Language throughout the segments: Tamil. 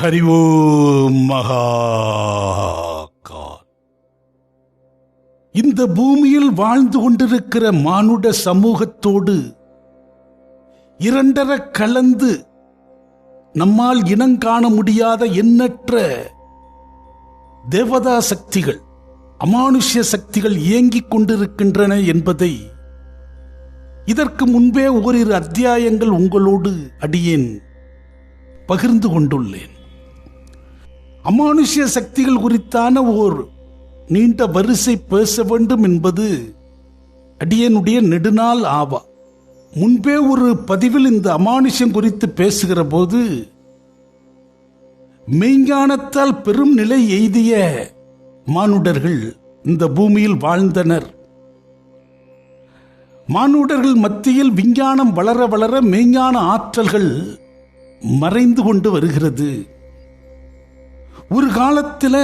ஹரி ஓம் மகாகால் இந்த பூமியில் வாழ்ந்து கொண்டிருக்கிற மானுட சமூகத்தோடு இரண்டர கலந்து நம்மால் இனங்காண முடியாத எண்ணற்ற தேவதா சக்திகள் அமானுஷ்ய சக்திகள் இயங்கிக் கொண்டிருக்கின்றன என்பதை இதற்கு முன்பே ஓரிரு அத்தியாயங்கள் உங்களோடு அடியேன் பகிர்ந்து கொண்டுள்ளேன். அமானுஷ்ய சக்திகள் குறித்தான ஓர் நீண்ட வரிசை பேச வேண்டும் என்பது அடியனுடைய நெடுநாள் ஆவா. முன்பே ஒரு பதிவில் இந்த அமானுஷ்யம் குறித்து பேசுகிற போது மெய்ஞானத்தால் பெரும் நிலை எய்திய மானுடர்கள் இந்த பூமியில் வாழ்ந்தனர். மானுடர்கள் மத்தியில் விஞ்ஞானம் வளர வளர மெய்ஞான ஆற்றல்கள் மறைந்து கொண்டு வருகிறது. ஒரு காலத்தில்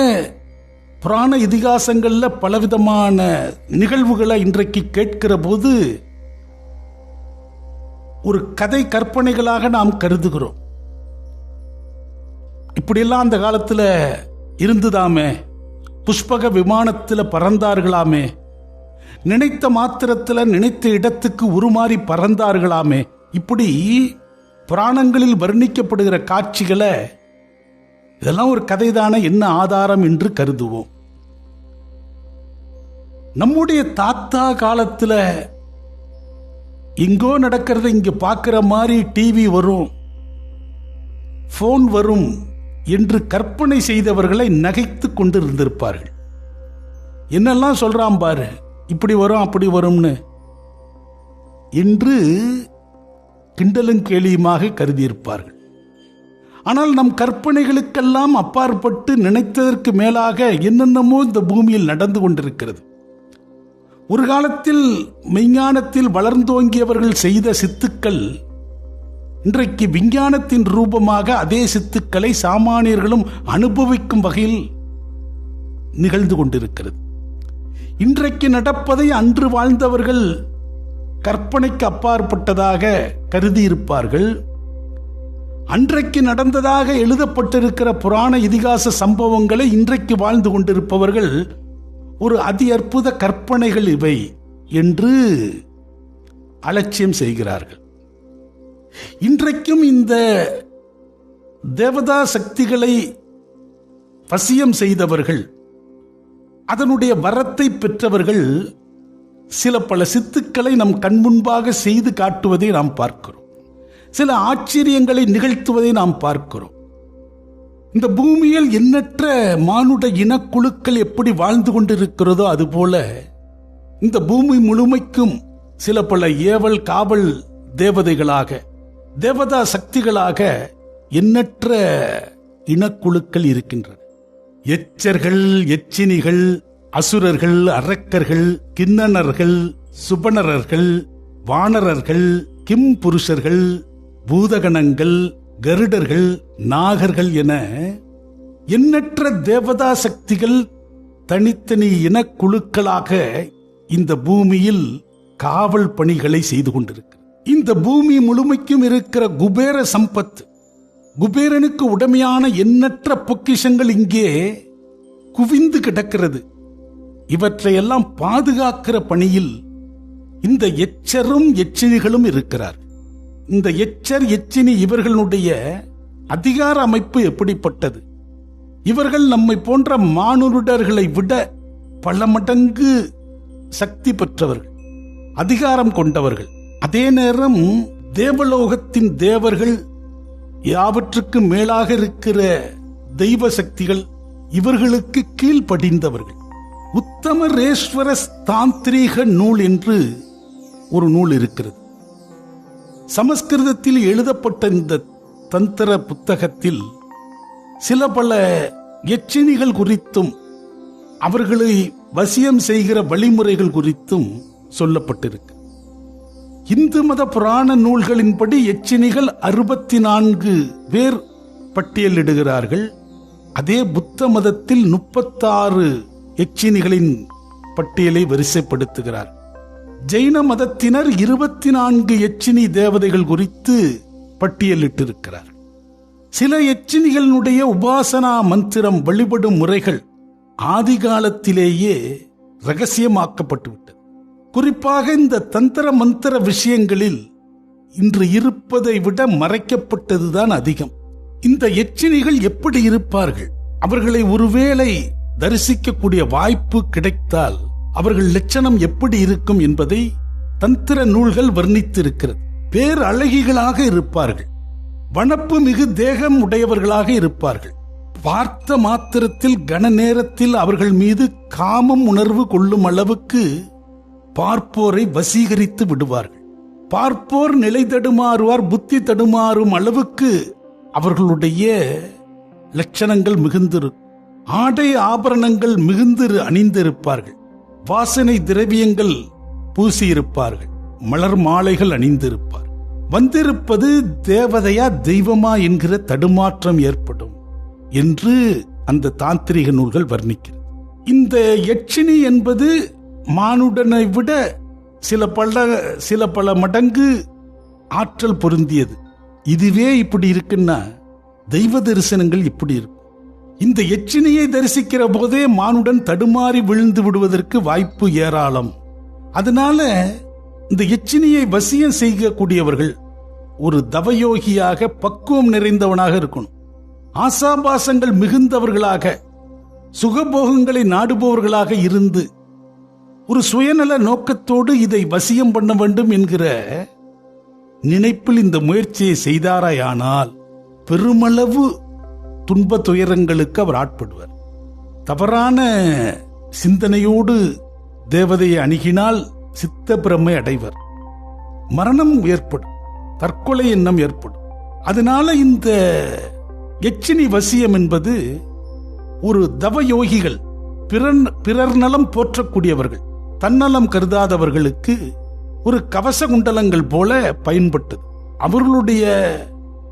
புராண இதிகாசங்களில் பலவிதமான நிகழ்வுகளை இன்றைக்கு கேட்கிற போது ஒரு கதை கற்பனைகளாக நாம் கருதுகிறோம். இப்படியெல்லாம் அந்த காலத்தில் இருந்துதாமே புஷ்பக விமானத்தில் பறந்தார்களாமே நினைத்த மாத்திரத்தில் நினைத்த இடத்துக்கு உருமாறி பறந்தார்களாமே இப்படி புராணங்களில் வர்ணிக்கப்படுகிற காட்சிகளை இதெல்லாம் ஒரு கதைதான என்ன ஆதாரம் என்று கருதுவோம். நம்முடைய தாத்தா காலத்துல இங்கோ நடக்கிறத இங்க பார்க்கிற மாதிரி டிவி வரும் போன் வரும் என்று கற்பனை செய்தவர்களை நகைத்து கொண்டிருந்திருப்பார்கள். என்னெல்லாம் சொல்றான் பாரு இப்படி வரும் அப்படி வரும்னு. என்று கிண்டலும் கேலியுமாக கருதியிருப்பார்கள். ஆனால் நம் கற்பனைகளுக்கெல்லாம் அப்பாற்பட்டு நினைத்ததற்கு மேலாக என்னென்னமோ இந்த பூமியில் நடந்து கொண்டிருக்கிறது. ஒரு காலத்தில் மெய்ஞானத்தில் வளர்ந்தோங்கியவர்கள் செய்த சித்துக்கள் இன்றைக்கு விஞ்ஞானத்தின் ரூபமாக அதே சித்துக்களை சாமானியர்களும் அனுபவிக்கும் வகையில் நிகழ்ந்து கொண்டிருக்கிறது. இன்றைக்கு நடப்பதை அன்று வாழ்ந்தவர்கள் கற்பனைக்கு அப்பாற்பட்டதாக கருதியிருப்பார்கள். அன்றைக்கு நடந்ததாக எழுதப்பட்டிருக்கிற புராண இதிகாச சம்பவங்களை இன்றைக்கு வாழ்ந்து கொண்டிருப்பவர்கள் ஒரு அதி அற்புத கற்பனைகள் இவை என்று அலட்சியம் செய்கிறார்கள். இன்றைக்கும் இந்த தேவதா சக்திகளை வசியம் செய்தவர்கள் அதனுடைய வரத்தை பெற்றவர்கள் சில பல சித்துக்களை நம் கண்முன்பாக செய்து காட்டுவதை நாம் பார்க்கிறோம். சில ஆச்சரியங்களை நிகழ்த்துவதை நாம் பார்க்கிறோம். இந்த பூமியில் எண்ணற்ற மானுட இனக்குழுக்கள் எப்படி வாழ்ந்து கொண்டிருக்கிறதோ அதுபோல இந்த பூமி முழுமைக்கும் சில பல ஏவல் காவல் தேவதைகளாக தேவதா சக்திகளாக எண்ணற்ற இனக்குழுக்கள் இருக்கின்றன. எச்சர்கள் எச்சினிகள் அசுரர்கள் அரக்கர்கள் கிண்ணனர்கள் சுபனரர்கள் வானரர்கள் கிம் புருஷர்கள் பூதகணங்கள் கருடர்கள் நாகர்கள் என எண்ணற்ற தேவதா சக்திகள் தனித்தனி இனக்குழுக்களாக இந்த பூமியில் காவல் பணிகளை செய்து கொண்டிருக்கிறது இந்த பூமி முழுமைக்கும் இருக்கிற குபேர சம்பத் குபேரனுக்கு உடமையான எண்ணற்ற பொக்கிஷங்கள் இங்கே குவிந்து கிடக்கிறது. இவற்றையெல்லாம் பாதுகாக்கிற பணியில் இந்த எச்சரும் எச்சினிகளும் இருக்கிறார் இந்த எச்சர் எச்சினி இவர்களுடைய அதிகார அமைப்பு எப்படிப்பட்டது? இவர்கள் நம்மை போன்ற மானுடர்களை விட பல மடங்கு சக்தி பெற்றவர்கள் அதிகாரம் கொண்டவர்கள். அதே நேரம் தேவலோகத்தின் தேவர்கள் யாவற்றுக்கு மேலாக இருக்கிற தெய்வ சக்திகள் இவர்களுக்கு கீழ்ப்படிந்தவர்கள். உத்தமரேஸ்வர தாந்திரீக நூல் என்று ஒரு நூல் இருக்கிறது. சமஸ்கிருதத்தில் எழுதப்பட்ட இந்த தந்திர புத்தகத்தில் சில பல எச்சினிகள் குறித்தும் அவர்களை வசியம் செய்கிற வழிமுறைகள் குறித்தும் சொல்லப்பட்டிருக்கு. இந்து மத புராண நூல்களின்படி எச்சினிகள் அறுபத்தி நான்கு பேர் பட்டியலிடுகிறார்கள். அதே புத்த மதத்தில் முப்பத்தாறு எச்சினிகளின் பட்டியலை வரிசைப்படுத்துகிறார். ஜெயின மதத்தினர் இருபத்தி நான்கு எச்சினி தேவதைகள் குறித்து பட்டியலிட்டிருக்கிறார். சில எச்சினிகளினுடைய உபாசனா மந்திரம் வழிபடும் முறைகள் ஆதி காலத்திலேயே குறிப்பாக இந்த தந்திர மந்திர விஷயங்களில் இன்று இருப்பதை விட மறைக்கப்பட்டதுதான் அதிகம். இந்த எச்சினிகள் எப்படி இருப்பார்கள்? அவர்களை ஒருவேளை தரிசிக்கக்கூடிய வாய்ப்பு கிடைத்தால் அவர்கள் லட்சணம் எப்படி இருக்கும் என்பதை தந்திர நூல்கள் வர்ணித்திருக்கிறது. பேர் அழகிகளாக இருப்பார்கள். வனப்பு மிகு தேகம் உடையவர்களாக இருப்பார்கள். பார்த்த மாத்திரத்தில் கன நேரத்தில் அவர்கள் மீது காமம் உணர்வு கொள்ளும் அளவுக்கு பார்ப்போரை வசீகரித்து விடுவார்கள். பார்ப்போர் நிலை தடுமாறுவார் புத்தி தடுமாறும் அளவுக்கு அவர்களுடைய லட்சணங்கள் மிகுந்திருக்கும் ஆடை ஆபரணங்கள் மிகுந்து அணிந்திருப்பார்கள். வாசனை திரவியங்கள் பூசியிருப்பார்கள். மலர் மாலைகள் அணிந்திருப்பார். வந்திருப்பது தேவதையா தெய்வமா என்கிற தடுமாற்றம் ஏற்படும் என்று அந்த தாந்திரிக நூல்கள் வர்ணிக்கிறது. இந்த யட்சினி என்பது மானுடனை விட சில பல சில பல மடங்கு ஆற்றல் பொருந்தியது. இதுவே இப்படி இருக்குன்னா தெய்வ தரிசனங்கள் இப்படி இருக்கும். இந்த எச்சினையை தரிசிக்கிற போதே மானுடன் தடுமாறி விழுந்து விடுவதற்கு வாய்ப்பு ஏராளம். அதனால இந்த எச்சினியை வசியம் செய்யக்கூடியவர்கள் ஒரு தவயோகியாக பக்குவம் நிறைந்தவனாக இருக்கணும். ஆசாபாசங்கள் மிகுந்தவர்களாக சுகபோகங்களை நாடுபவர்களாக இருந்து ஒரு சுயநல நோக்கத்தோடு இதை வசியம் பண்ண வேண்டும் என்கிற நினைப்பில் இந்த முயற்சியை செய்தாராயானால் பெருமளவு துன்ப துயரங்களுக்கு அவர் ஆட்படுவார். தவறான சிந்தனையோடு தேவதையை அணுகினால் சித்த பிரம்மை அடைவர். மரணம் ஏற்படும் தற்கொலை எண்ணம் ஏற்படும். அதனால இந்த எச்சினி வசியம் என்பது ஒரு தவ யோகிகள் பிறர் பிறர் நலம் போற்றக்கூடியவர்கள் தன்னலம் கருதாதவர்களுக்கு ஒரு கவச குண்டலங்கள் போல பயன்பட்டது. அவர்களுடைய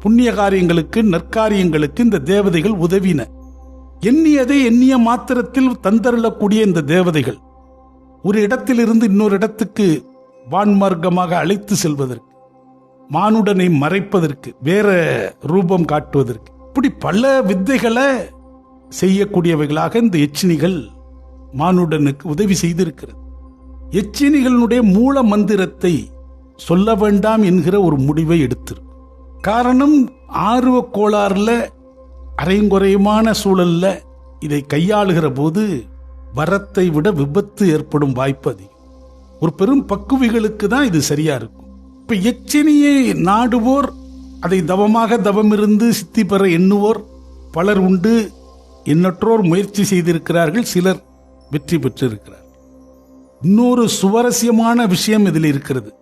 புண்ணிய காரியங்களுக்கு நற்காரியங்களுக்கு இந்த தேவதைகள் உதவின. எண்ணியதை எண்ணிய மாத்திரத்தில் தந்தருளக்கூடிய இந்த தேவதைகள் ஒரு இடத்திலிருந்து இன்னொரு இடத்துக்கு வான்மார்க்கமாக அழைத்து செல்வதற்கு மானுடனை மறைப்பதற்கு வேற ரூபம் காட்டுவதற்கு இப்படி பல வித்தைகளை செய்யக்கூடியவைகளாக இந்த எச்சினிகள் மானுடனுக்கு உதவி செய்திருக்கிறது. எச்சினிகளுடைய மூல மந்திரத்தை சொல்ல வேண்டாம் என்கிற ஒரு முடிவை எடுத்திருக்கும். காரணம் ஆர்வ கோளாறுல அரைங்குறையுமான சூழல்ல இதை கையாளுகிற போது வரத்தை விட விபத்து ஏற்படும் வாய்ப்பு அதிகம். ஒரு பெரும் பக்குவிகளுக்கு தான் இது சரியா இருக்கும். இப்ப எச்சினியை நாடுவோர் அதை தவமாக தவமிருந்து சித்தி பெற எண்ணுவோர் பலர் உண்டு. எண்ணற்றோர் முயற்சி செய்திருக்கிறார்கள் சிலர் வெற்றி பெற்றிருக்கிறார். இன்னொரு சுவாரஸ்யமான விஷயம் இதில் இருக்கிறது.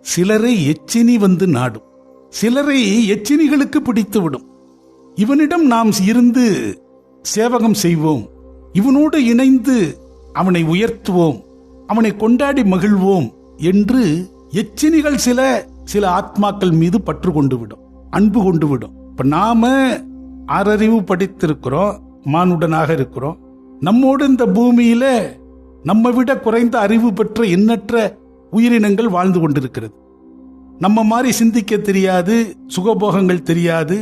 சிலரை எச்சினி வந்து நாடும். சிலரை எச்சினிகளுக்கு பிடித்துவிடும். இவனிடம் நாம் இருந்து சேவகம் செய்வோம். இவனோடு இணைந்து அவனை உயர்த்துவோம். அவனை கொண்டாடி மகிழ்வோம் என்று எச்சினிகள் சில சில ஆத்மாக்கள் மீது பற்று கொண்டு விடும் அன்பு கொண்டு விடும் இப்ப நாம ஆறறிவு படித்திருக்கிறோம் மானுடனாக இருக்கிறோம். நம்மோடு இந்த பூமியில நம்ம விட குறைந்த அறிவு பெற்ற எண்ணற்ற உயிரினங்கள் வாழ்ந்து கொண்டிருக்கிறது. நம்ம மாதிரி சிந்திக்க தெரியாது சுகபோகங்கள் தெரியாது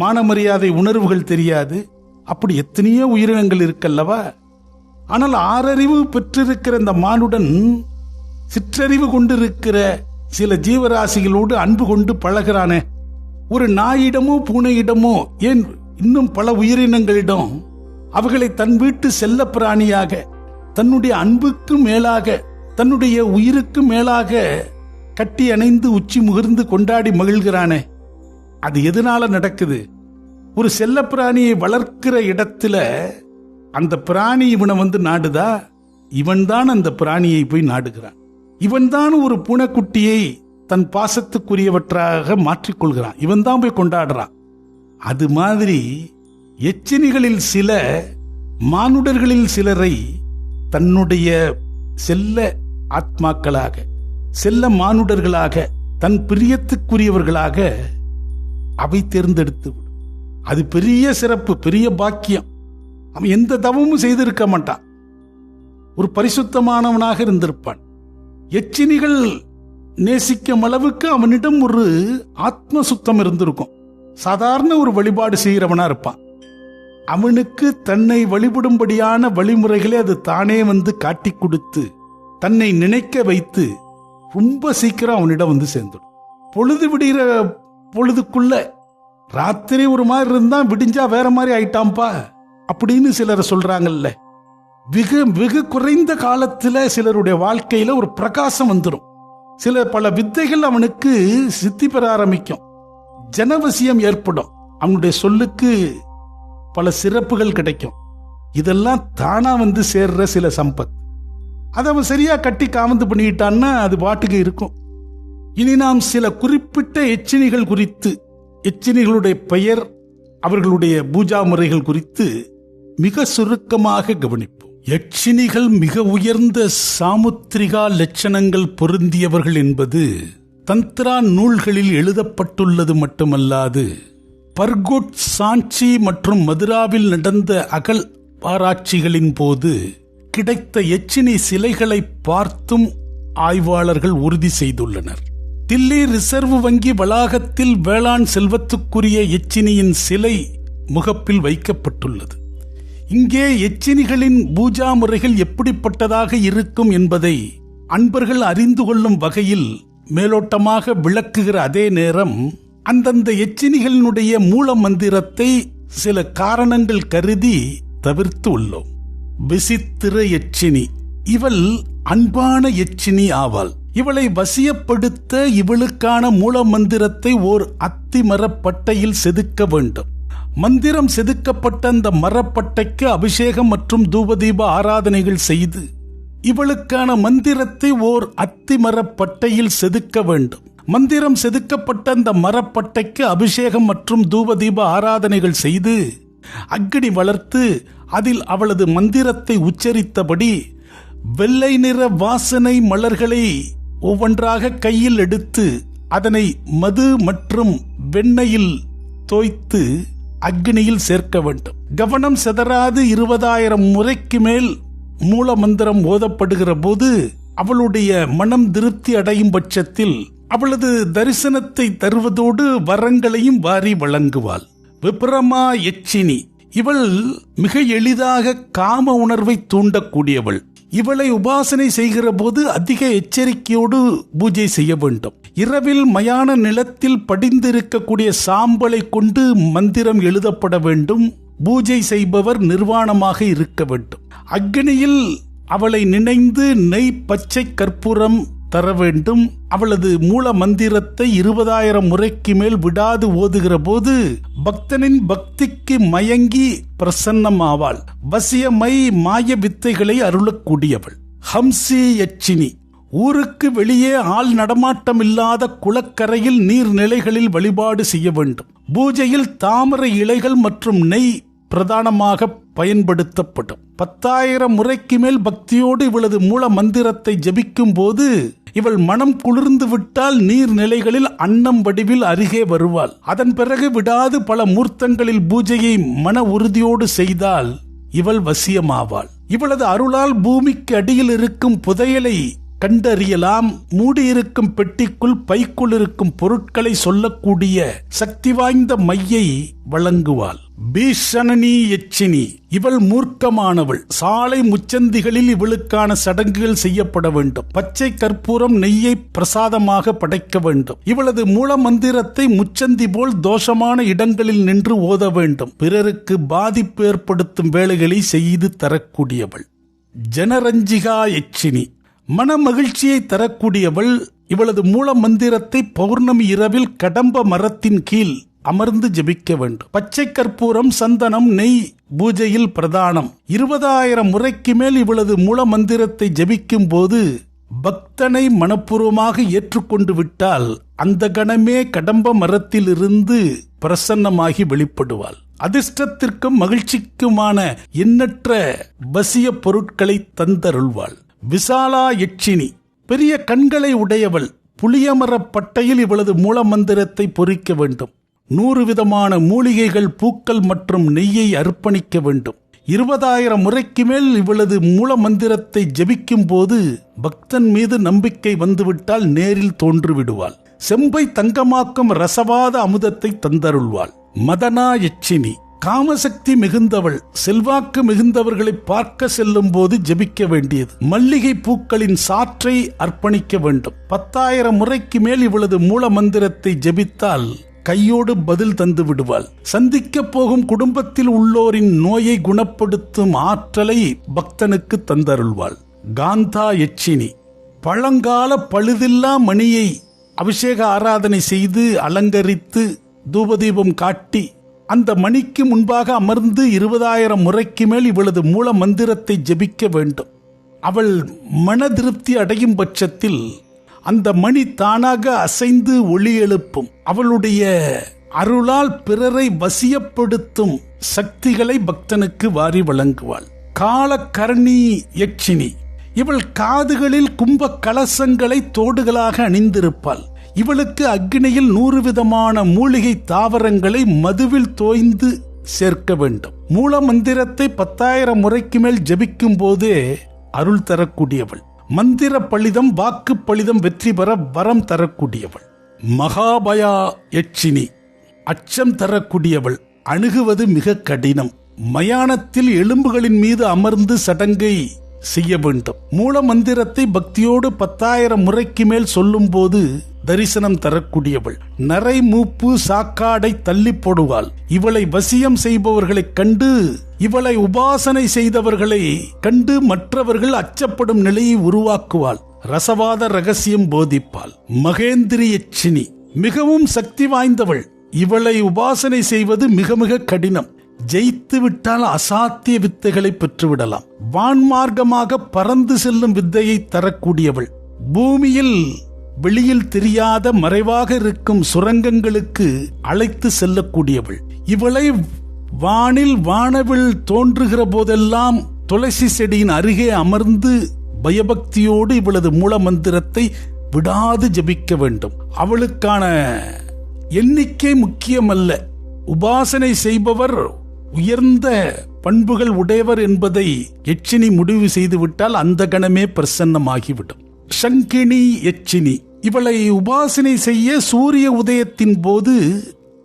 மானமரியாதை உணர்வுகள் தெரியாது. அப்படி எத்தனையோ உயிரினங்கள் இருக்கல்லவா? ஆனால் ஆறறிவு பெற்றிருக்கிற இந்த மானுடன் சிற்றறிவு கொண்டிருக்கிற சில ஜீவராசிகளோடு அன்பு கொண்டு பழகிறானே. ஒரு நாயிடமோ பூனையிடமோ ஏன் இன்னும் பல உயிரினங்களிடம் அவர்களை தன் வீட்டு செல்ல பிராணியாக தன்னுடைய அன்புக்கு மேலாக தன்னுடைய உயிருக்கு மேலாக கட்டி அணைந்து உச்சி முகிர்ந்து கொண்டாடி மகிழ்கிறானே. அது எதனால நடக்குது? ஒரு செல்ல பிராணியை வளர்க்கிற இடத்துல அந்த பிராணி இவனை வந்து நாடுதா? இவன்தான் அந்த பிராணியை போய் நாடுகிறான். இவன்தான் ஒரு பூனைக்குட்டியை தன் பாசத்துக்குரியவற்றாக மாற்றிக்கொள்கிறான். இவன் தான் போய் கொண்டாடுறான். அது மாதிரி எச்சினிகளில் சில மானுடர்களில் சிலரை தன்னுடைய செல்ல ஆத்மாக்களாக செல்ல மானுடர்களாக தன் பிரியத்துக்குரியவர்களாக அவை தேர்ந்தெடுத்து விடும். அது பெரிய சிறப்பு பெரிய பாக்கியம். அவன் எந்த தவமும் செய்திருக்க மாட்டான். ஒரு பரிசுத்தமானவனாக இருந்திருப்பான். எச்சினிகள் நேசிக்கும் அளவுக்கு அவனிடம் ஒரு ஆத்ம சுத்தம் இருந்திருக்கும். சாதாரண ஒரு வழிபாடு செய்கிறவனா இருப்பான். அவனுக்கு தன்னை வழிபடும்படியான வழிமுறைகளை அது தானே வந்து காட்டி கொடுத்து தன்னை நினைக்க வைத்து ரொம்ப சீக்கிரம் அவனிடம் வந்து சேர்ந்துடும். பொழுது விடுகிற பொழுதுக்குள்ள ராத்திரி ஒரு மாதிரி இருந்தா விடிஞ்சா வேற மாதிரி ஆயிட்டாம்பா அப்படின்னு சிலர் சொல்றாங்கல்ல. வெகு வெகு குறைந்த காலத்துல சிலருடைய வாழ்க்கையில ஒரு பிரகாசம் வந்துடும் சில பல வித்தைகள் அவனுக்கு சித்தி பெற ஆரம்பிக்கும். ஜனவசியம் ஏற்படும். அவனுடைய சொல்லுக்கு பல சிறப்புகள் கிடைக்கும். இதெல்லாம் தானா வந்து சேர்ற சில சம்பத். அதை அவன் சரியா கட்டி காமந்து பண்ணிக்கிட்டான்னா அது பாட்டுக்கு இருக்கும். இனி நாம் சில குறிப்பிட்ட எச்சினிகள் குறித்து எச்சினிகளுடைய பெயர் அவர்களுடைய பூஜா முறைகள் குறித்து மிக சுருக்கமாக கவனிப்போம். யட்சினிகள் மிக உயர்ந்த சாமுத்திரிகா லட்சணங்கள் பொருந்தியவர்கள் என்பது தந்திரா நூல்களில் எழுதப்பட்டுள்ளது மட்டுமல்லாது பர்கோட் சாஞ்சி மற்றும் மதுராவில் நடந்த அகல் ஆராய்ச்சிகளின் போது கிடைத்த எச்சினி சிலைகளை பார்த்தும் ஆய்வாளர்கள் உறுதி செய்துள்ளனர். தில்லி ரிசர்வ் வங்கி வளாகத்தில் வேளாண் செல்வத்துக்குரிய எச்சினியின் சிலை முகப்பில் வைக்கப்பட்டுள்ளது. இங்கே எச்சினிகளின் பூஜா முறைகள் எப்படிப்பட்டதாக இருக்கும் என்பதை அன்பர்கள் அறிந்து கொள்ளும் வகையில் மேலோட்டமாக விளக்குகிற அதே நேரம் அந்தந்த எச்சினிகளினுடைய மூல மந்திரத்தை சில காரணங்கள் கருதி தவிர்த்து உள்ளோம். விசித்திர எச்சினி. இவள் அன்பான எச்சினி ஆவாள். இவளை வசியப்படுத்த இவளுக்கான மூல மந்திரத்தை ஓர் அத்தி மரப்பட்டையில் செதுக்க வேண்டும். மந்திரம் செதுக்கப்பட்ட அந்த மரப்பட்டைக்கு அபிஷேகம் மற்றும் தூபதீப ஆராதனைகள் செய்து இவளுக்கான மந்திரத்தை ஓர் அத்தி மரப்பட்டையில் செதுக்க வேண்டும். மந்திரம் செதுக்கப்பட்ட அந்த மரப்பட்டைக்கு அபிஷேகம் மற்றும் தூபதீப ஆராதனைகள் செய்து அக்னி வளர்த்து அதில் அவளது மந்திரத்தை உச்சரித்தபடி வெள்ளை நிற வாசனை மலர்களை ஒவ்வொன்றாக கையில் எடுத்து அதனை மது மற்றும் வெண்ணெயில் தோய்த்து அக்னியில் சேர்க்க வேண்டும். கவனம் செதறாது இருபதாயிரம் முறைக்கு மேல் மூல மந்திரம் ஓதப்படுகிற போது அவளுடைய மனம் திருப்தி அடையும் பட்சத்தில் அவளது தரிசனத்தை தருவதோடு வரங்களையும் வாரி வழங்குவாள். விப்ரமா எச்சினி இவள் மிக எளிதாக காம உணர்வை தூண்டக்கூடியவள். இவளை உபாசனை செய்கிற போது அதிக எச்சரிக்கையோடு பூஜை செய்ய வேண்டும். இரவில் மயான நிலத்தில் படிந்திருக்கக்கூடிய சாம்பலை கொண்டு மந்திரம் எழுதப்பட வேண்டும். பூஜை செய்பவர் நிர்வாணமாக இருக்க வேண்டும். அக்னியில் அவளை நினைந்து நெய் பச்சை கற்பூரம் தர வேண்டும். அவளது மூல மந்திரத்தை இருபதாயிரம் முறைக்கு மேல் விடாது ஓதுகிற போது பக்தனின் பக்திக்கு மயங்கி பிரசன்னமாவாள். வசியமை மாய வித்தைகளை அருளக்கூடியவள். ஹம்சி யச்சினி. ஊருக்கு வெளியே ஆள் நடமாட்டம் இல்லாத குளக்கரையில் நீர்நிலைகளில் வழிபாடு செய்ய வேண்டும். பூஜையில் தாமரை இலைகள் மற்றும் நெய் பிரதானமாக பயன்படுத்தப்படும். பத்தாயிரம் முறைக்கு மேல் பக்தியோடு இவளது மூல மந்திரத்தை ஜபிக்கும் போது இவள் மனம் குளிர்ந்து விட்டால் நீர்நிலைகளில் அன்னம் வடிவில் அருகே வருவாள். அதன் பிறகு விடாது பல மூர்த்தங்களில் பூஜையை மன உறுதியோடு செய்தால் இவள் வசியமாவாள். இவளது அருளால் பூமிக்கு அடியில் இருக்கும் புதையலை கண்டறியலாம். மூடியிருக்கும் பெட்டிக்குள் பைக்குள் இருக்கும் பொருட்களை சொல்லக்கூடிய சக்தி வாய்ந்த மையை வழங்குவாள். பீஷணனி எச்சினி இவள் மூர்க்கமானவள். சாலை முச்சந்திகளில் இவளுக்கான சடங்குகள் செய்யப்பட வேண்டும். பச்சை கற்பூரம் நெய்யை பிரசாதமாக படைக்க வேண்டும். இவளது மூல மந்திரத்தை முச்சந்தி போல் தோஷமான இடங்களில் நின்று ஓத வேண்டும். பிறருக்கு பாதிப்பு ஏற்படுத்தும் வேலைகளை செய்து தரக்கூடியவள். ஜனரஞ்சிகா எச்சினி மன மகிழ்ச்சியை தரக்கூடியவள் இவளது மூல மந்திரத்தை பௌர்ணமி இரவில் கடம்ப மரத்தின் கீழ் அமர்ந்து ஜெபிக்க வேண்டும். பச்சை கற்பூரம் சந்தனம் நெய் பூஜையில் பிரதானம். இருபதாயிரம் முறைக்கு மேல் இவளது மூல மந்திரத்தை ஜபிக்கும் போது பக்தனை மனப்பூர்வமாக ஏற்றுக்கொண்டு விட்டால் அந்த கணமே கடம்ப மரத்திலிருந்து பிரசன்னமாகி வெளிப்படுவாள். அதிர்ஷ்டத்திற்கும் மகிழ்ச்சிக்குமான எண்ணற்ற வசிய பொருட்களை தந்தருள்வாள். விசாலா யட்சினி பெரிய கண்களை உடையவள் புளியமரப் பட்டையில் இவளது மூல மந்திரத்தை பொறிக்க வேண்டும். நூறு விதமான மூலிகைகள் பூக்கள் மற்றும் நெய்யை அர்ப்பணிக்க வேண்டும். இருபதாயிரம் முறைக்கு மேல் இவளது மூல மந்திரத்தை ஜபிக்கும் போது பக்தன் மீது நம்பிக்கை வந்துவிட்டால் நேரில் தோன்று விடுவாள் செம்பை தங்கமாக்கும் ரசவாத அமுதத்தை தந்தருள்வாள். மதனா யட்சினி காமசக்தி மிகுந்தவள் செல்வாக்கு மிகுந்தவர்களை பார்க்க செல்லும் போது ஜெபிக்க வேண்டியது. மல்லிகை பூக்களின் சாற்றை அர்ப்பணிக்க வேண்டும். பத்தாயிரம் முறைக்கு மேல் இவளது மூல மந்திரத்தை ஜெபித்தால் கையோடு பதில் தந்து விடுவாள். சந்திக்க போகும் குடும்பத்தில் உள்ளோரின் நோயை குணப்படுத்தும் ஆற்றலை பக்தனுக்கு தந்தருள்வாள். காந்தா எச்சினி பழங்கால பழுதில்லா மணியை அபிஷேக ஆராதனை செய்து அலங்கரித்து தூபதீபம் காட்டி அந்த மணிக்கு முன்பாக அமர்ந்து இருபதாயிரம் முறைக்கு மேல் இவளது மூல மந்திரத்தை ஜெபிக்க வேண்டும். அவள் மன திருப்தி அடையும் பட்சத்தில் அந்த மணி தானாக அசைந்து ஒளி எழுப்பும். அவளுடைய அருளால் பிறரை வசியப்படுத்தும் சக்திகளை பக்தனுக்கு வாரி வழங்குவாள். காலக்கரணி யட்சினி. இவள் காதுகளில் கும்ப கலசங்களை தோடுகளாக அணிந்திருப்பாள். இவளுக்கு அக்னியில் நூறு விதமான மூலிகை தாவரங்களை மதுவில் தோய்ந்து சேர்க்க வேண்டும். மூல மந்திரத்தை பத்தாயிரம் முறைக்கு மேல் ஜபிக்கும் போதே அருள் தரக்கூடியவள். மந்திர பளிதம் வாக்கு பளிதம் வெற்றி பெற வரம் தரக்கூடியவள். மகாபயா யட்சினி அச்சம் தரக்கூடியவள். அணுகுவது மிக கடினம். மயானத்தில் எலும்புகளின் மீது அமர்ந்து சடங்கை செய்ய வேண்டும். மூல மந்திரத்தை பக்தியோடு பத்தாயிரம் முறைக்கு மேல் சொல்லும் போது தரிசனம் தரக்கூடியவள். நரை மூப்பு சாக்காடை தள்ளி போடுவாள். இவளை வசியம் செய்பவர்களைக் கண்டு இவளை உபாசனை செய்தவர்களை கண்டு மற்றவர்கள் அச்சப்படும் நிலையை உருவாக்குவாள். ரசவாத ரகசியம் போதிப்பாள். மகேந்திரி யட்சினி மிகவும் சக்தி வாய்ந்தவள். இவளை உபாசனை செய்வது மிக மிக கடினம். ஜெயித்து விட்டால் அசாத்திய வித்தைகளை பெற்றுவிடலாம். வான்மார்க்கமாக பறந்து செல்லும் வித்தையை தரக்கூடியவள். பூமியில் வெளியில் தெரியாத மறைவாக இருக்கும் சுரங்கங்களுக்கு அழைத்து செல்லக்கூடியவள். இவளை வானில் வானவில் தோன்றுகிற போதெல்லாம் துளசி செடியின் அருகே அமர்ந்து பயபக்தியோடு இவளது மூல மந்திரத்தை விடாது ஜபிக்க வேண்டும். அவளுக்கான எண்ணிக்கை முக்கியமல்ல. உபாசனை செய்பவர் உயர்ந்த பண்புகள் உடையவர் என்பதை எச்சினி முடிவு செய்துவிட்டால் அந்த கணமே பிரசன்னமாகிவிடும். சங்கினி எச்சினி இவளை உபாசனை செய்ய சூரிய உதயத்தின் போது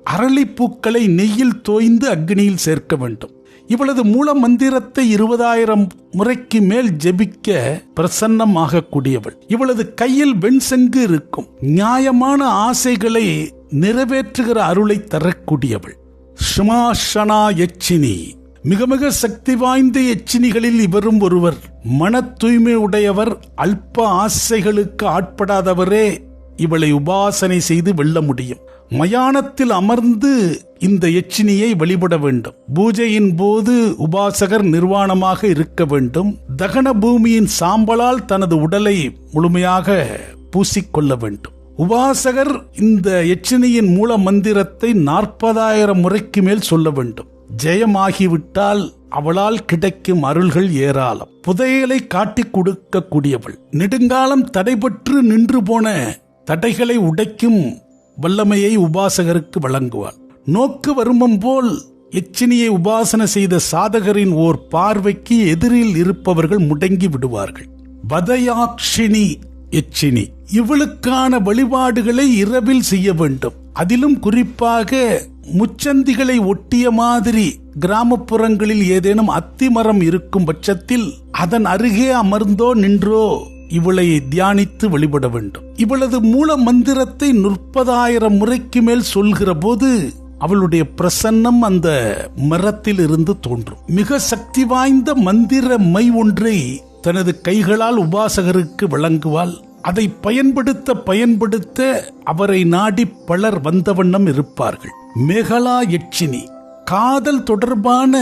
அரளிப்பூக்களை நெய்யில் தோய்ந்து அக்னியில் சேர்க்க வேண்டும். இவளது மூல மந்திரத்தை இருபதாயிரம் முறைக்கு மேல் ஜெபிக்க பிரசன்னமாக கூடியவள் இவளது கையில் வெண்சங்கு இருக்கும். நியாயமான ஆசைகளை நிறைவேற்றுகிற அருளை தரக்கூடியவள். சுமாஷனா எச்சினி மிக மிக சக்தி வாய்ந்த எச்சினிகளில் இவரும் ஒருவர். மன தூய்மை உடையவர் அல்ப ஆசைகளுக்கு ஆட்படாதவரே இவளை உபாசனை செய்து வெல்ல முடியும். மயானத்தில் அமர்ந்து இந்த எச்சினியை வழிபட வேண்டும். பூஜையின் போது உபாசகர் நிர்வாணமாக இருக்க வேண்டும். தகன பூமியின் சாம்பலால் தனது உடலை முழுமையாக பூசிக்கொள்ள வேண்டும். உபாசகர் இந்த எச்சினியின் மூல மந்திரத்தை நாற்பதாயிரம் முறைக்கு மேல் சொல்ல வேண்டும். ஜெயமாகிவிட்டால் அவளால் கிடைக்கும் அருள்கள் ஏராளம். புதையலை காட்டிக் கொடுக்கக்கூடியவள். நெடுங்காலம் தடைபற்று நின்று போன தடைகளை உடைக்கும் வல்லமையை உபாசகருக்கு வழங்குவாள். நோக்கு வருமம் போல் எச்சினியை உபாசனை செய்த சாதகரின் ஓர் பார்வைக்கு எதிரில் இருப்பவர்கள் முடங்கி விடுவார்கள். வதயாக்ஷினி எச்சினி. இவளுக்கான வழிபாடுகளை இரவில் செய்ய வேண்டும். அதிலும் குறிப்பாக முச்சந்திகளை ஒட்டிய மாதிரி கிராமப்புறங்களில் ஏதேனும் அத்திமரம் இருக்கும் பட்சத்தில் அதன் அருகே அமர்ந்தோ நின்றோ இவளை தியானித்து வழிபட வேண்டும். இவளது மூல மந்திரத்தை முப்பதாயிரம் முறைக்கு மேல் சொல்கிற போது அவளுடைய பிரசன்னம் அந்த மரத்தில் இருந்து தோன்றும். மிக சக்தி வாய்ந்த மந்திர மை ஒன்றை தனது கைகளால் உபாசகருக்கு வழங்குவாள் அதை பயன்படுத்த பயன்படுத்த அவரை நாடி பலர் வந்தவண்ணம் இருப்பார்கள். மேகலா யட்சினி காதல் தொடர்பான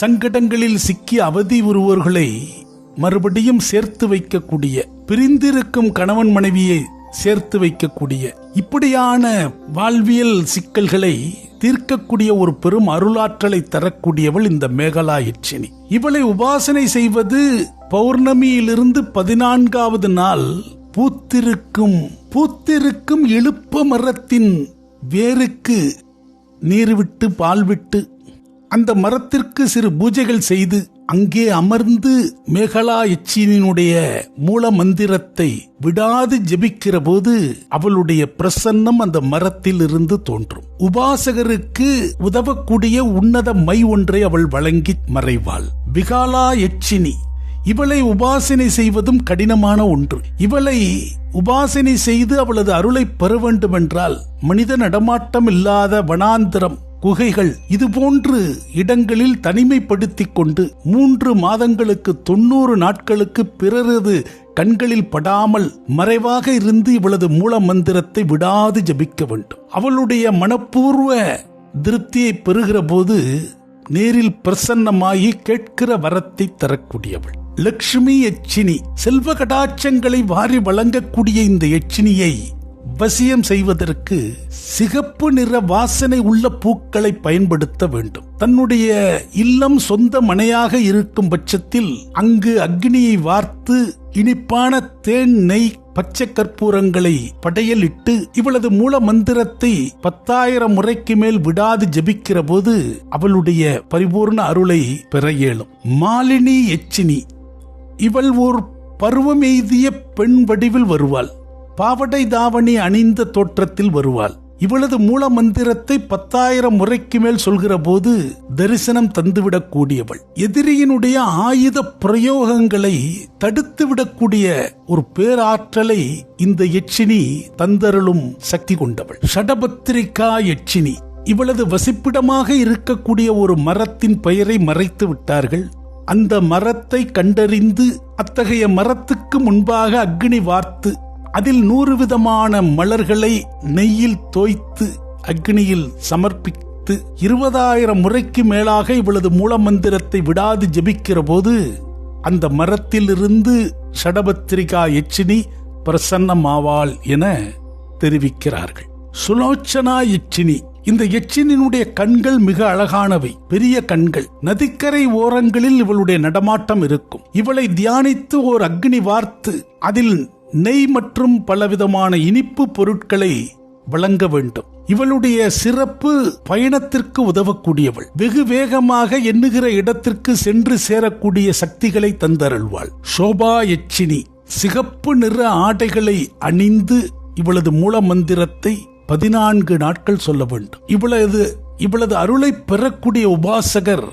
சங்கடங்களில் சிக்கி அவதி உருவர்களை மறுபடியும் சேர்த்து வைக்கக்கூடிய பிரிந்திருக்கும் கணவன் மனைவியை சேர்த்து வைக்கக்கூடிய இப்படியான வாழ்வியல் சிக்கல்களை தீர்க்கக்கூடிய ஒரு பெரும் அருளாற்றலை தரக்கூடியவள் இந்த மேகலா யட்சினி. இவளை உபாசனை செய்வது பௌர்ணமியிலிருந்து பதினான்காவது நாள் பூத்திருக்கும் பூத்திருக்கும் இழுப்ப மரத்தின் வேருக்கு நீர் விட்டு பால் விட்டு அந்த மரத்திற்கு சிறு பூஜைகள் செய்து அங்கே அமர்ந்து மேகலா எச்சினினுடைய மூல மந்திரத்தை விடாது ஜெபிக்கிற போது அவளுடைய பிரசன்னம் அந்த மரத்தில் இருந்து தோன்றும். உபாசகருக்கு உதவக்கூடிய உன்னத மை ஒன்றை அவள் வழங்கி மறைவாள். விகாலா எச்சினி இவளை உபாசனை செய்வதும் கடினமான ஒன்று. இவளை உபாசனை செய்து அவளது அருளை பெற வேண்டுமென்றால் மனித நடமாட்டம் இல்லாத வனாந்திரம் குகைகள் இதுபோன்று இடங்களில் தனிமைப்படுத்திக் கொண்டு மூன்று மாதங்களுக்கு தொண்ணூறு நாட்களுக்கு பிறரது கண்களில் படாமல் மறைவாக இருந்து இவளது மூல மந்திரத்தை விடாது ஜபிக்க வேண்டும். அவளுடைய மனப்பூர்வ திருப்தியை பெறுகிற போது நேரில் பிரசன்னமாகி கேட்கிற வரத்தை தரக்கூடியவள். லக்ஷ்மி எச்சினி செல்வ கடாட்சங்களை வாரி வழங்கக்கூடிய இந்த எச்சினியை வசியம் செய்வதற்கு சிகப்பு நிற வாசனை உள்ள பூக்களை பயன்படுத்த வேண்டும். தன்னுடைய இல்லம் சொந்த மனையாக இருக்கும் பட்சத்தில் அங்கு அக்னியை வார்த்து இனிப்பான தேன் நெய் பச்சை கற்பூரங்களை படையலிட்டு இவளது மூல மந்திரத்தை பத்தாயிரம் முறைக்கு மேல் விடாது ஜபிக்கிற போது அவளுடைய பரிபூர்ண அருளை பெற இயலும். மாலினி எச்சினி இவள் ஓர் பருவமெய்திய பெண் வடிவில் வருவாள். பாவடை தாவணி அணிந்த தோற்றத்தில் வருவாள். இவளது மூல மந்திரத்தை பத்தாயிரம் முறைக்கு மேல் சொல்கிற போது தரிசனம் தந்துவிடக் கூடியவள். எதிரியினுடைய ஆயுத பிரயோகங்களை தடுத்து விடக்கூடிய ஒரு பேராற்றலை இந்த எச்சினி தந்தருளும் சக்தி கொண்டவள். ஷடபத்திரிகா எச்சினி. இவளது வசிப்பிடமாக இருக்கக்கூடிய ஒரு மரத்தின் பெயரை மறைத்து விட்டார்கள். அந்த மரத்தை கண்டறிந்து அத்தகைய மரத்துக்கு முன்பாக அக்னி வார்த்து அதில் நூறு விதமான மலர்களை நெய்யில் தோய்த்து அக்னியில் சமர்ப்பித்து இருபதாயிரம் முறைக்கு மேலாக இவளது மூலமந்திரத்தை விடாது ஜபிக்கிற போது அந்த மரத்திலிருந்து ஷடபத்திரிகா எச்சினி பிரசன்னமாவாள் என தெரிவிக்கிறார்கள். சுலோச்சனா எச்சினி இந்த எச்சினினுடைய கண்கள் மிக அழகானவை பெரிய கண்கள். நதிக்கரை ஓரங்களில் இவளுடைய நடமாட்டம் இருக்கும். இவளை தியானித்து ஓர் அக்னி வார்த்து அதில் நெய் மற்றும் பலவிதமான இனிப்பு பொருட்களை வழங்க வேண்டும். இவளுடைய சிறப்பு பயணத்திற்கு உதவக்கூடியவள். வெகு வேகமாக எண்ணுகிற இடத்திற்கு சென்று சேரக்கூடிய சக்திகளை தந்தருள்வாள். சோபா எச்சினி சிகப்பு நிற ஆடைகளை அணிந்து இவளது மூல மந்திரத்தை பதினான்கு நாட்கள் சொல்ல வேண்டும். இவளது இவளது அருளை பெறக்கூடிய உபாசகர்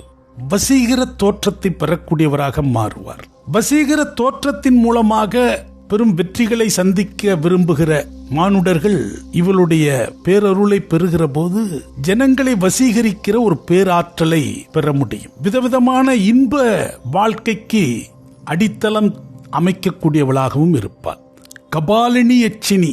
வசீகர தோற்றத்தை பெறக்கூடியவராக மாறுவார். வசீகர தோற்றத்தின் மூலமாக பெரும் வெற்றிகளை சந்திக்க விரும்புகிற மானுடர்கள் இவளுடைய பேரருளை பெறுகிற போது ஜனங்களை வசீகரிக்கிற ஒரு பேராற்றலை பெற முடியும். விதவிதமான இன்ப வாழ்க்கைக்கு அடித்தளம் அமைக்கக்கூடியவளாகவும் இருப்பாள். கபாலினி எச்சினி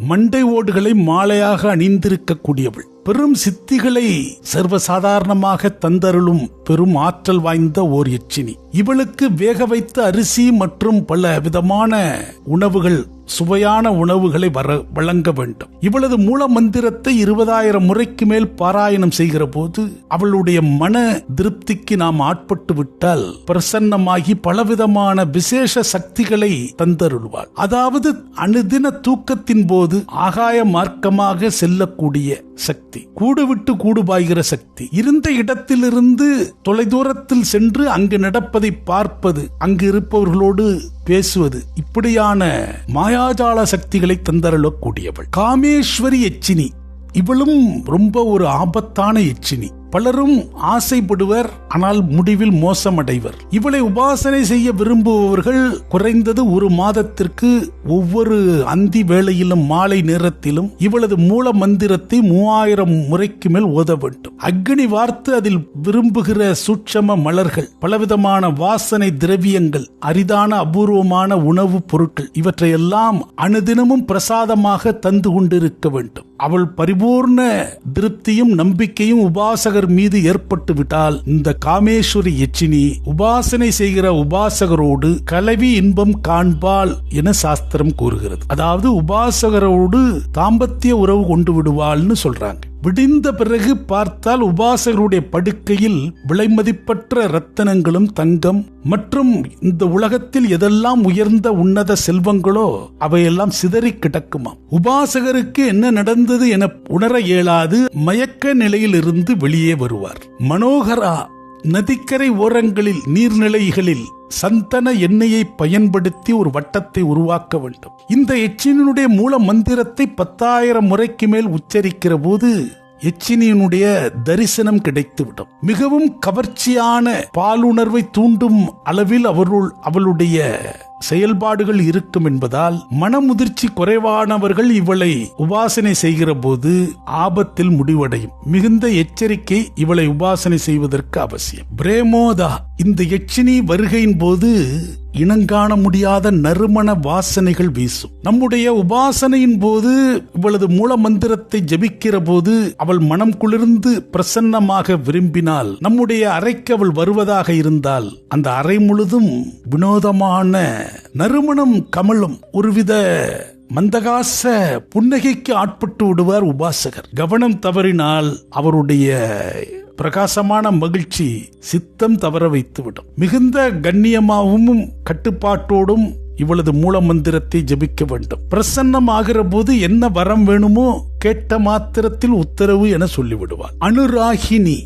மண்டை ஓடுகளை மாலையாக அணிந்திருக்கக்கூடியவள். பெரும் சித்திகளை சர்வசாதாரணமாக தந்தருளும் பெரும் ஆற்றல் வாய்ந்த ஓர் எச்சினி. இவளுக்கு வேக வைத்த அரிசி மற்றும் பல விதமான உணவுகள் சுவையான உணவுகளை வர வழங்க வேண்டும். இவளது மூல மந்திரத்தை இருபதாயிரம் முறைக்கு மேல் பாராயணம் செய்கிற போது அவளுடைய மன திருப்திக்கு நாம் ஆட்பட்டு விட்டால் பிரசன்னமாகி பலவிதமான விசேஷ சக்திகளை தந்தருள்வாள். அதாவது அணுதின தூக்கத்தின் போது ஆகாய மார்க்கமாக செல்லக்கூடிய சக்தி கூடு விட்டு கூடு பாய்கிற சக்தி. இருந்த இடத்திலிருந்து தொலைதூரத்தில் சென்று அங்கு நடப்ப நடப்பதை பார்ப்பது அங்கு இருப்பவர்களோடு பேசுவது இப்படியான மாயாஜால சக்திகளை தந்தரலக்கூடியவள் காமேஸ்வரி எச்சினி. இவளும் ரொம்ப ஒரு ஆபத்தான எச்சினி. பலரும் ஆசைப்படுவர் ஆனால் முடிவில் மோசமடைவர். இவளை உபாசனை செய்ய விரும்புபவர்கள் குறைந்தது ஒரு மாதத்திற்கு ஒவ்வொரு அந்தி வேளையிலும் மாலை நேரத்திலும் இவளது மூல மந்திரத்தை மூவாயிரம் முறைக்கு மேல் ஓத வேண்டும். அக்னி வார்த்து அதில் விரும்புகிற சூட்சம மலர்கள் பலவிதமான வாசனை திரவியங்கள் அரிதான அபூர்வமான உணவுப் பொருட்கள் இவற்றையெல்லாம் அனுதினமும் பிரசாதமாக தந்து கொண்டிருக்க வேண்டும். அவள் பரிபூர்ண திருப்தியும் நம்பிக்கையும் உபாசக உபாசகர் மீது ஏற்பட்டு விட்டால் இந்த காமேஸ்வரி எச்சினி உபாசனை செய்கிற உபாசகரோடு கலவி இன்பம் காண்பாள் என சாஸ்திரம் கூறுகிறது. அதாவது உபாசகரோடு தாம்பத்திய உறவு கொண்டு விடுவாள்னு சொல்றாங்க. விடிந்த பிறகு பார்த்தால் உபாசகருடைய படுக்கையில் விலைமதிப்பற்ற ரத்தனங்களும் தங்கம். மற்றும் இந்த உலகத்தில் எதெல்லாம் உயர்ந்த உன்னத செல்வங்களோ அவையெல்லாம் சிதறி கிடக்குமாம். உபாசகருக்கு என்ன நடந்தது என உணர இயலாது மயக்க நிலையிலிருந்து வெளியே வருவார். மனோகரா நதிக்கரை ஓரங்களில் நீர்நிலைகளில் சந்தன எண்ணெயை பயன்படுத்தி ஒரு வட்டத்தை உருவாக்க வேண்டும். இந்த எச்சினுடைய மூல மந்திரத்தை பத்தாயிரம் முறைக்கு மேல் உச்சரிக்கிற போது எச்சினியினுடைய தரிசனம் கிடைத்துவிடும். மிகவும் கவர்ச்சியான பாலுணர்வை தூண்டும் அளவில் அவருள் அவளுடைய செயல்பாடுகள் இருக்கும் என்பதால் மனமுதிர்ச்சி குறைவானவர்கள் இவளை உபாசனை செய்கிற போது ஆபத்தில் முடிவடையும். மிகுந்த எச்சரிக்கை இவளை உபாசனை செய்வதற்கு அவசியம். பிரேமோதா இந்த எச்சினி வருகையின் போது இனங்காண முடியாத நறுமண வாசனைகள் வீசும். நம்முடைய உபாசனையின் போது இவளது மூல மந்திரத்தை ஜபிக்கிற போது அவள் மனம் குளிர்ந்து பிரசன்னமாக விரும்பினால் நம்முடைய அறைக்கு அவள் வருவதாக இருந்தால் அந்த அறை முழுதும் வினோதமான நறுமணம் கமலும் ஒருவித மந்தகாச புன்னகைக்கு ஆட்பட்டு விடுவார் உபாசகர். கவனம் தவறினால் அவருடைய பிரகாசமான மகிழ்ச்சி சித்தம் தவற வைத்துவிடும். மிகுந்த கண்ணியமாகவும் கட்டுப்பாட்டோடும் இவளது மூல மந்திரத்தை ஜபிக்க வேண்டும். பிரசன்னம் ஆகிற போது என்ன வரம் வேணுமோ கேட்ட மாத்திரத்தில் உத்தரவு என சொல்லிவிடுவார். அனுராகினி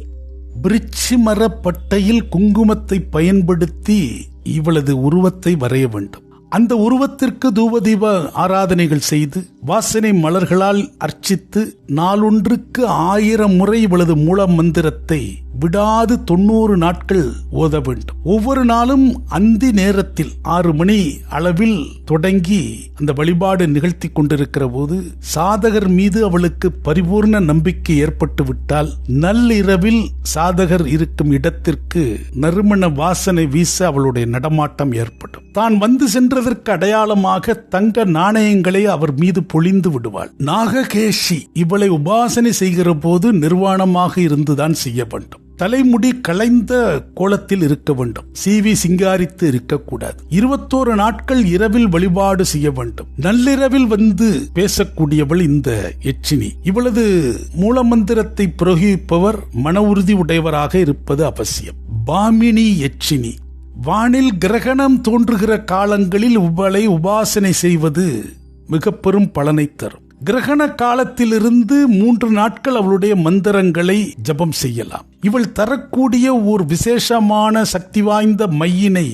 பிரிட்சி மரப்பட்டையில் குங்குமத்தை பயன்படுத்தி இவளது உருவத்தை வரைய வேண்டும். அந்த உருவத்திற்கு தூபதீப ஆராதனைகள் செய்து வாசனை மலர்களால் அர்ச்சித்து நாளொன்றுக்கு ஆயிரம் முறை இவளது மூல மந்திரத்தை விடாது தொண்ணூறு நாட்கள் ஓத வேண்டும். ஒவ்வொரு நாளும் அந்தி நேரத்தில் ஆறு மணி அளவில் தொடங்கி அந்த வழிபாடு நிகழ்த்தி கொண்டிருக்கிற போது சாதகர் மீது அவளுக்கு பரிபூர்ண நம்பிக்கை ஏற்பட்டு விட்டால் நள்ளிரவில் சாதகர் இருக்கும் இடத்திற்கு நறுமண வாசனை வீச அவளுடைய நடமாட்டம் ஏற்படும். தான் வந்து சென்றதற்கு அடையாளமாக தங்க நாணயங்களை அவர் மீது பொழிந்து விடுவாள். நாககேஷி இவளை உபாசனை செய்கிற போது நிர்வாணமாக இருந்துதான் செய்ய வேண்டும். தலைமுடி களைந்த கோலத்தில் இருக்க வேண்டும். சீவி சிங்காரித்து இருக்கக்கூடாது. இருபத்தோரு நாட்கள் இரவில் வழிபாடு செய்ய வேண்டும். நள்ளிரவில் வந்து பேசக்கூடியவள் இந்த எச்சினி. இவளது மூலமந்திரத்தை புரோகிப்பவர் மன உறுதி உடையவராக இருப்பது அவசியம். பாமினி எச்சினி. வானில் கிரகணம் தோன்றுகிற காலங்களில் இவளை உபாசனை செய்வது மிக பெரும் பலனை தரும். கிரகண காலத்திலிருந்து மூன்று நாட்கள் அவளுடைய மந்திரங்களை ஜபம் செய்யலாம். இவள் தரக்கூடிய ஒரு விசேஷமான சக்தி வாய்ந்த மையினை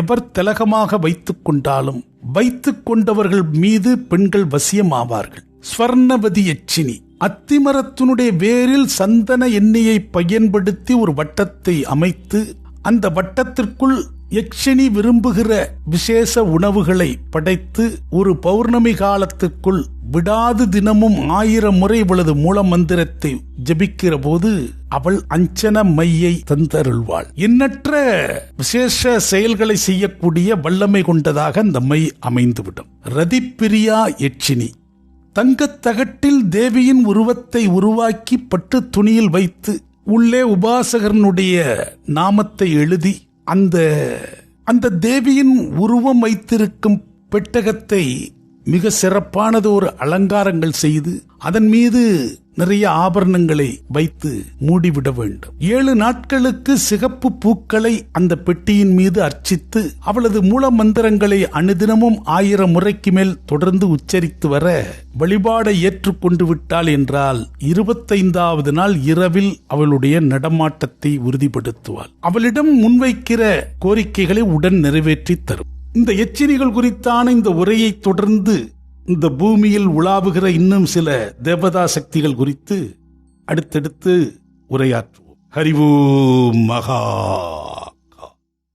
எவர் திலகமாக வைத்துக் கொண்டாலும் வைத்துக் கொண்டவர்கள் மீது பெண்கள் வசியமாவார்கள். ஸ்வர்ணவதி எச்சினி அத்திமரத்தினுடைய வேரில் சந்தன எண்ணெயை பயன்படுத்தி ஒரு வட்டத்தை அமைத்து அந்த வட்டத்திற்குள் யக்ஷினி விரும்புகிற விசேஷ உணவுகளை படைத்து ஒரு பௌர்ணமி காலத்துக்குள் விடாது தினமும் ஆயிரம் முறை இவளது மூல மந்திரத்தை ஜபிக்கிற போது அவள் அஞ்சன மையை தந்தருள்வாள். எண்ணற்ற விசேஷ செயல்களை செய்யக்கூடிய வல்லமை கொண்டதாக அந்த மை அமைந்துவிடும். ரதிப்பிரியா யட்சினி தங்கத்தகட்டில் தேவியின் உருவத்தை உருவாக்கி பட்டு துணியில் வைத்து உள்ளே உபாசகரனுடைய நாமத்தை எழுதி அந்த அந்த தேவியின் உருவம் வைத்திருக்கும் பெட்டகத்தை மிக சிறப்பானது ஒரு அலங்காரங்கள் செய்து அதன் மீது நிறைய ஆபரணங்களை வைத்து மூடிவிட வேண்டும். ஏழு நாட்களுக்கு சிகப்பு பூக்களை அந்த பெட்டியின் மீது அர்ச்சித்து அவளது மூல மந்திரங்களை அனுதினமும் ஆயிரம் முறைக்கு மேல் தொடர்ந்து உச்சரித்து வர வழிபாடை ஏற்றுக்கொண்டு விட்டாள் என்றால் இருபத்தைந்தாவது நாள் இரவில் அவளுடைய நடமாட்டத்தை உறுதிப்படுத்துவாள். அவளிடம் முன்வைக்கிற கோரிக்கைகளை உடன் நிறைவேற்றி தரும். இந்த எச்சரிகள் குறித்தான இந்த உரையை தொடர்ந்து இந்த பூமியில் உலாவுகிற இன்னும் சில தேவதா சக்திகள் குறித்து அடுத்தடுத்து உரையாற்றுவோம். ஹரிவோம் மகா.